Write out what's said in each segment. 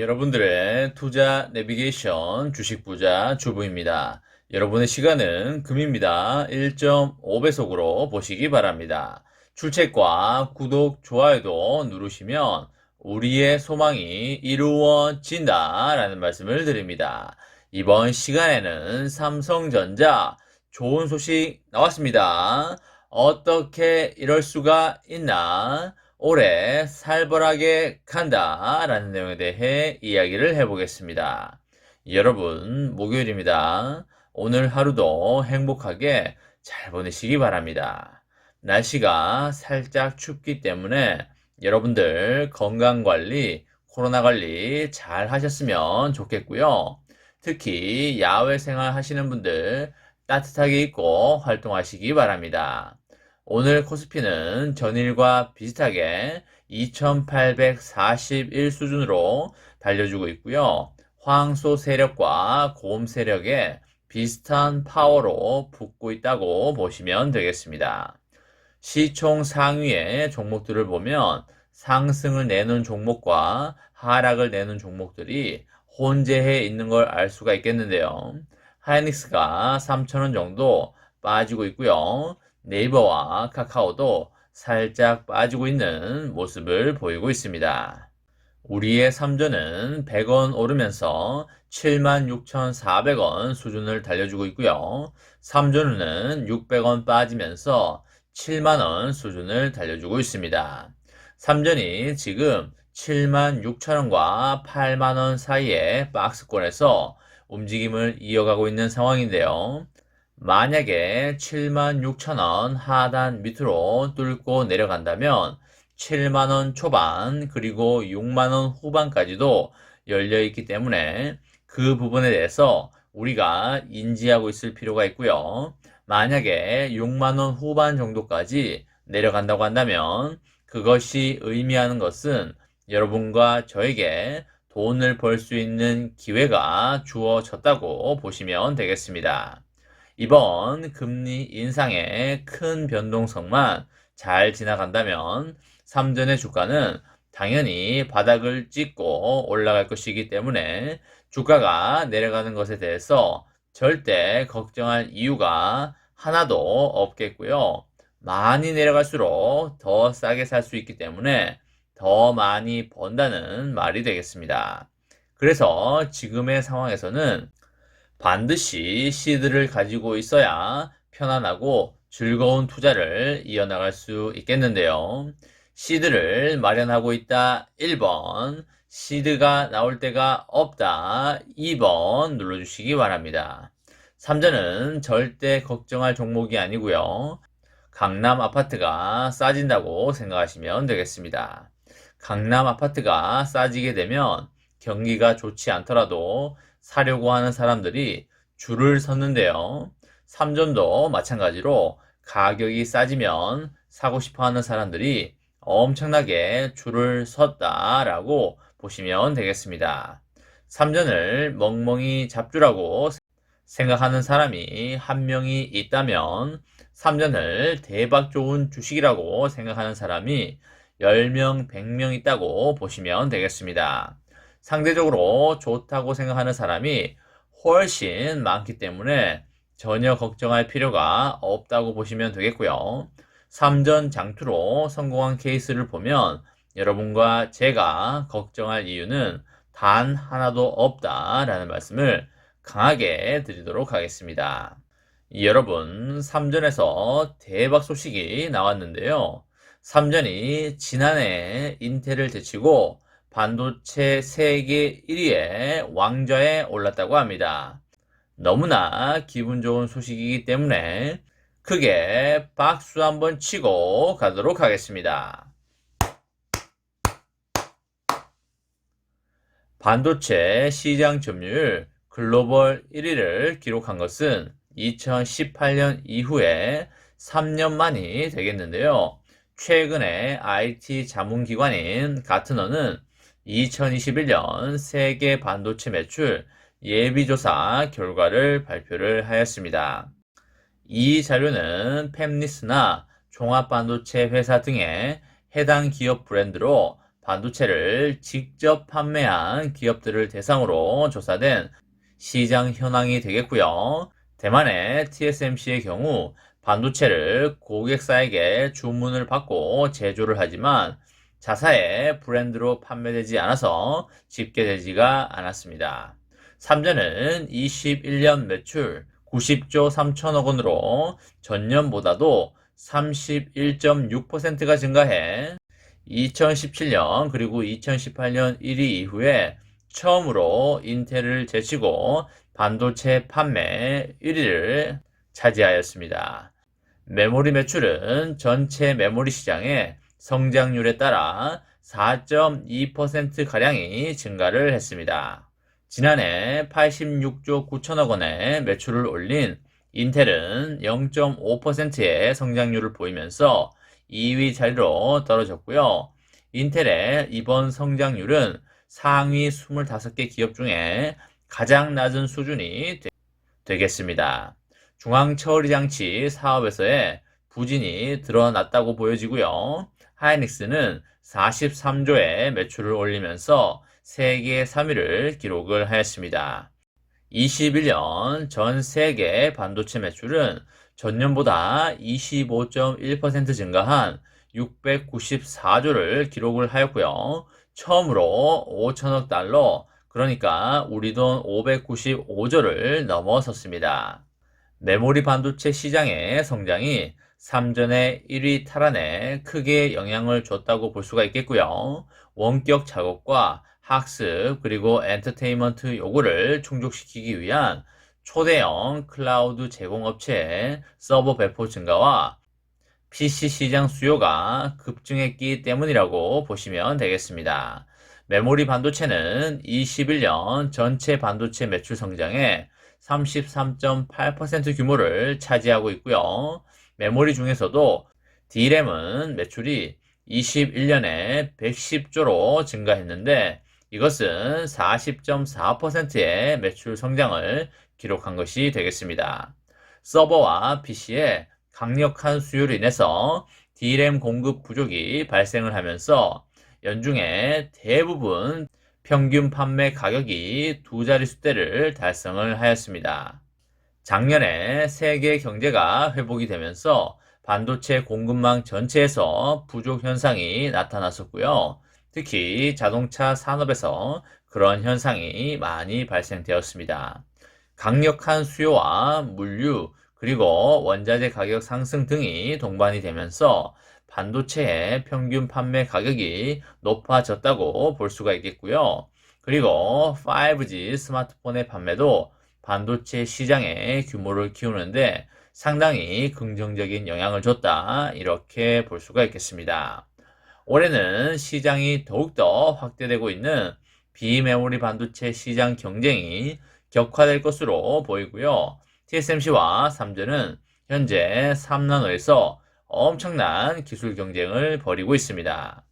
여러분들의 투자 내비게이션 주식 부자 주부입니다. 여러분의 시간은 금입니다. 1.5배속으로 보시기 바랍니다. 출첵과 구독, 좋아요도 누르시면 우리의 소망이 이루어진다 라는 말씀을 드립니다. 이번 시간에는 삼성전자 좋은 소식 나왔습니다. 어떻게 이럴 수가 있나? 올해 살벌하게 간다 라는 내용에 대해 이야기를 해보겠습니다. 여러분, 목요일입니다. 오늘 하루도 행복하게 잘 보내시기 바랍니다. 날씨가 살짝 춥기 때문에 여러분들 건강 관리, 코로나 관리 잘 하셨으면 좋겠고요. 특히 야외 생활 하시는 분들 따뜻하게 입고 활동하시기 바랍니다. 오늘 코스피는 전일과 비슷하게 2841 수준으로 달려주고 있고요. 황소 세력과 곰 세력에 비슷한 파워로 붙고 있다고 보시면 되겠습니다. 시총 상위의 종목들을 보면 상승을 내는 종목과 하락을 내는 종목들이 혼재해 있는 걸 알 수가 있겠는데요. 하이닉스가 3,000원 정도 빠지고 있고요. 네이버와 카카오도 살짝 빠지고 있는 모습을 보이고 있습니다. 우리의 삼전은 100원 오르면서 76,400원 수준을 달려주고 있고요. 삼전은 600원 빠지면서 7만원 수준을 달려주고 있습니다. 삼전이 지금 76,000원과 8만원 사이의 박스권에서 움직임을 이어가고 있는 상황인데요. 만약에 76,000원 하단 밑으로 뚫고 내려간다면 7만원 초반 그리고 6만원 후반까지도 열려 있기 때문에 그 부분에 대해서 우리가 인지하고 있을 필요가 있고요. 만약에 6만원 후반 정도까지 내려간다고 한다면 그것이 의미하는 것은 여러분과 저에게 돈을 벌 수 있는 기회가 주어졌다고 보시면 되겠습니다. 이번 금리 인상의 큰 변동성만 잘 지나간다면 삼전의 주가는 당연히 바닥을 찍고 올라갈 것이기 때문에 주가가 내려가는 것에 대해서 절대 걱정할 이유가 하나도 없겠고요. 많이 내려갈수록 더 싸게 살 수 있기 때문에 더 많이 번다는 말이 되겠습니다. 그래서 지금의 상황에서는 반드시 시드를 가지고 있어야 편안하고 즐거운 투자를 이어나갈 수 있겠는데요. 시드를 마련하고 있다 1번, 시드가 나올 때가 없다 2번 눌러주시기 바랍니다. 3전은 절대 걱정할 종목이 아니고요. 강남 아파트가 싸진다고 생각하시면 되겠습니다. 강남 아파트가 싸지게 되면 경기가 좋지 않더라도 사려고 하는 사람들이 줄을 섰는데요. 3전도 마찬가지로 가격이 싸지면 사고 싶어 하는 사람들이 엄청나게 줄을 섰다라고 보시면 되겠습니다. 3전을 멍멍이 잡주라고 생각하는 사람이 한 명이 있다면 3전을 대박 좋은 주식이라고 생각하는 사람이 10명, 100명 있다고 보시면 되겠습니다. 상대적으로 좋다고 생각하는 사람이 훨씬 많기 때문에 전혀 걱정할 필요가 없다고 보시면 되겠고요. 3전 장투로 성공한 케이스를 보면 여러분과 제가 걱정할 이유는 단 하나도 없다라는 말씀을 강하게 드리도록 하겠습니다. 여러분, 3전에서 대박 소식이 나왔는데요. 3전이 지난해 인텔을 제치고 반도체 세계 1위의 왕좌에 올랐다고 합니다. 너무나 기분 좋은 소식이기 때문에 크게 박수 한번 치고 가도록 하겠습니다. 반도체 시장 점유율 글로벌 1위를 기록한 것은 2018년 이후에 3년 만이 되겠는데요. 최근에 IT 자문기관인 가트너는 2021년 세계 반도체 매출 예비조사 결과를 발표를 하였습니다. 이 자료는 팹리스나 종합반도체 회사 등의 해당 기업 브랜드로 반도체를 직접 판매한 기업들을 대상으로 조사된 시장 현황이 되겠고요. 대만의 TSMC의 경우 반도체를 고객사에게 주문을 받고 제조를 하지만 자사의 브랜드로 판매되지 않아서 집계되지가 않았습니다. 삼전은 21년 매출 90조 3천억 원으로 전년보다도 31.6%가 증가해 2017년 그리고 2018년 1위 이후에 처음으로 인텔을 제치고 반도체 판매 1위를 차지하였습니다. 메모리 매출은 전체 메모리 시장의 성장률에 따라 4.2%가량이 증가를 했습니다. 지난해 86조 9천억 원의 매출을 올린 인텔은 0.5%의 성장률을 보이면서 2위 자리로 떨어졌고요. 인텔의 이번 성장률은 상위 25개 기업 중에 가장 낮은 수준이 되, 겠습니다 중앙처리장치 사업에서의 부진이 드러났다고 보여지고요. 하이닉스는 43조의 매출을 올리면서 세계 3위를 기록을 하였습니다. 21년 전 세계 반도체 매출은 전년보다 25.1% 증가한 694조를 기록을 하였고요. 처음으로 5천억 달러, 그러니까 우리 돈 595조를 넘어섰습니다. 메모리 반도체 시장의 성장이 3전의 1위 탈환에 크게 영향을 줬다고 볼 수가 있겠고요. 원격 작업과 학습 그리고 엔터테인먼트 요구를 충족시키기 위한 초대형 클라우드 제공업체의 서버 배포 증가와 PC 시장 수요가 급증했기 때문이라고 보시면 되겠습니다. 메모리 반도체는 21년 전체 반도체 매출 성장의 33.8% 규모를 차지하고 있고요. 메모리 중에서도 D램은 매출이 21년에 110조로 증가했는데 이것은 40.4%의 매출 성장을 기록한 것이 되겠습니다. 서버와 PC의 강력한 수요로 인해서 D램 공급 부족이 발생을 하면서 연중에 대부분 평균 판매 가격이 두 자릿수대를 달성을 하였습니다. 작년에 세계 경제가 회복이 되면서 반도체 공급망 전체에서 부족 현상이 나타났었고요. 특히 자동차 산업에서 그런 현상이 많이 발생되었습니다. 강력한 수요와 물류, 그리고 원자재 가격 상승 등이 동반이 되면서 반도체의 평균 판매 가격이 높아졌다고 볼 수가 있겠고요. 그리고 5G 스마트폰의 판매도 반도체 시장의 규모를 키우는데 상당히 긍정적인 영향을 줬다. 이렇게 볼 수가 있겠습니다. 올해는 시장이 더욱더 확대되고 있는 비메모리 반도체 시장 경쟁이 격화될 것으로 보이고요. TSMC와 삼전은 현재 3나노에서 엄청난 기술 경쟁을 벌이고 있습니다.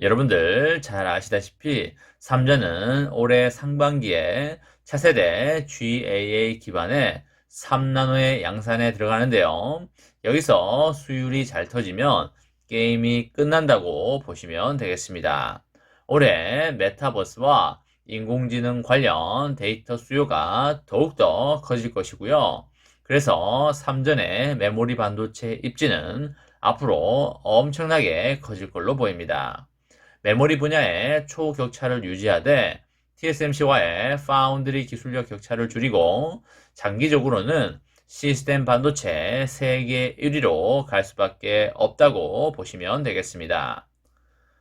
여러분들 잘 아시다시피 삼전은 올해 상반기에 차세대 GAA 기반의 3나노의 양산에 들어가는데요. 여기서 수율이 잘 터지면 게임이 끝난다고 보시면 되겠습니다. 올해 메타버스와 인공지능 관련 데이터 수요가 더욱더 커질 것이고요. 그래서 3전의 메모리 반도체 입지는 앞으로 엄청나게 커질 걸로 보입니다. 메모리 분야의 초격차를 유지하되 TSMC와의 파운드리 기술력 격차를 줄이고 장기적으로는 시스템 반도체 세계 1위로 갈 수밖에 없다고 보시면 되겠습니다.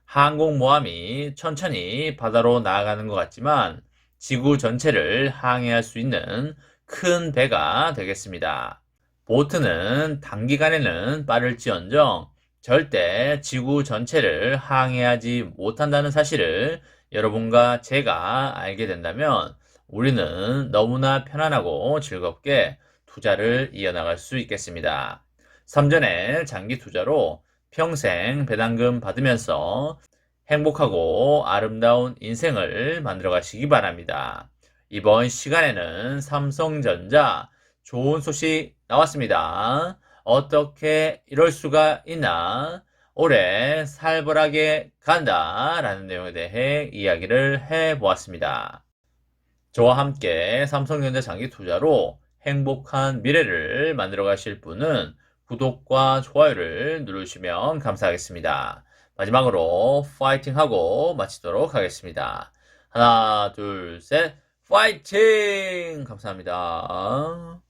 항공모함이 천천히 바다로 나아가는 것 같지만 지구 전체를 항해할 수 있는 큰 배가 되겠습니다. 보트는 단기간에는 빠를지언정 절대 지구 전체를 항해하지 못한다는 사실을 여러분과 제가 알게 된다면 우리는 너무나 편안하고 즐겁게 투자를 이어나갈 수 있겠습니다. 3전의 장기 투자로 평생 배당금 받으면서 행복하고 아름다운 인생을 만들어 가시기 바랍니다. 이번 시간에는 삼성전자 좋은 소식 나왔습니다. 어떻게 이럴 수가 있나? 올해 살벌하게 간다 라는 내용에 대해 이야기를 해 보았습니다. 저와 함께 삼성전자 장기 투자로 행복한 미래를 만들어 가실 분은 구독과 좋아요를 누르시면 감사하겠습니다. 마지막으로 파이팅 하고 마치도록 하겠습니다. 하나, 둘, 셋, 파이팅! 감사합니다.